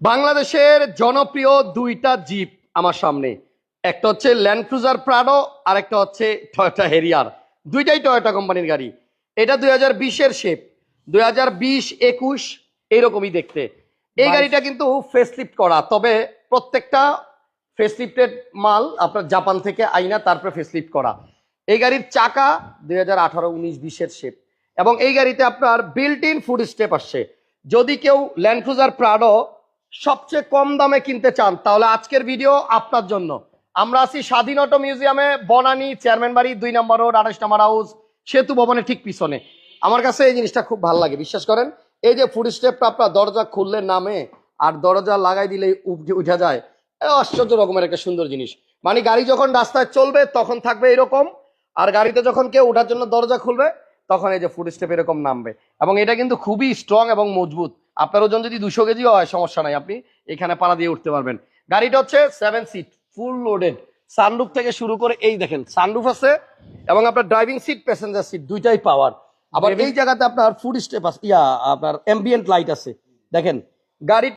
বাংলাদেশের জনপ্রিয় দুইটা জিপ আমার সামনে। একটা হচ্ছে ল্যান্ড ক্রুজার প্রাডো আর একটা হচ্ছে টয়োটা হেরিয়ার দুইটাই টয়োটা কোম্পানির গাড়ি। এটা দুই হাজার বিশের শেপ দুই হাজার বিশ একুশ এইরকমই দেখতে। এই গাড়িটা কিন্তু ফেসলিফট করা তবে প্রত্যেকটা ফেসলিফটেড মাল আপনার জাপান থেকে আইনা তারপরে ফেসলিফট করা। এই গাড়ির চাকা দুই হাজার আঠারো উনিশ বিশের শেপ এবং এই গাড়িতে আপনার বিল্ট ইন ফুড স্টেপ আসছে। যদি কেউ ল্যান্ড ক্রুজার প্রাডো সবচেয়ে কম দামে কিনতে চান, তাহলে আজকের ভিডিও আপনার জন্য। আমরা আছি স্বাধীন অটো মিউজিয়ামে, বনানী, চেয়ারম্যান বাড়ি, দুই নম্বর রোড, আঠাশ নম্বর হাউস, সেতু ভবনের ঠিক পিছনে। আমার কাছে এই জিনিসটা খুব ভালো লাগে, বিশ্বাস করেন? এই যে ফুড স্টেপটা আপনার দরজা খুললে নামে, আর দরজা লাগাই দিলে উঠে যায় আশ্চর্য রকমের একটা সুন্দর জিনিস। মানে গাড়ি যখন রাস্তায় চলবে, তখন থাকবে এরকম, আর গাড়িতে যখন কেউ ওঠার জন্য দরজা খুলবে, তখন এই যে ফুড স্টেপ এরকম নামবে। এবং এটা কিন্তু খুবই স্ট্রং এবং মজবুত। আপনার ওজন যদি দুশো কেজিও হয় সমস্যা নাই আপনি এখানে পাড়া দিয়ে উঠতে পারবেন। গাড়িটা হচ্ছে seven seat full loaded sunroof থেকে শুরু করে এই দেখেন সানরুফ আছে এবং আপনার ড্রাইভিং সিট প্যাসেঞ্জার সিট দুইটাই পাওয়ার আবার এই জায়গাতে আপনার ফুড স্টেপ আছে ইয়া আপনার অ্যাম্বিয়েন্ট লাইট আছে। দেখেন গাড়ি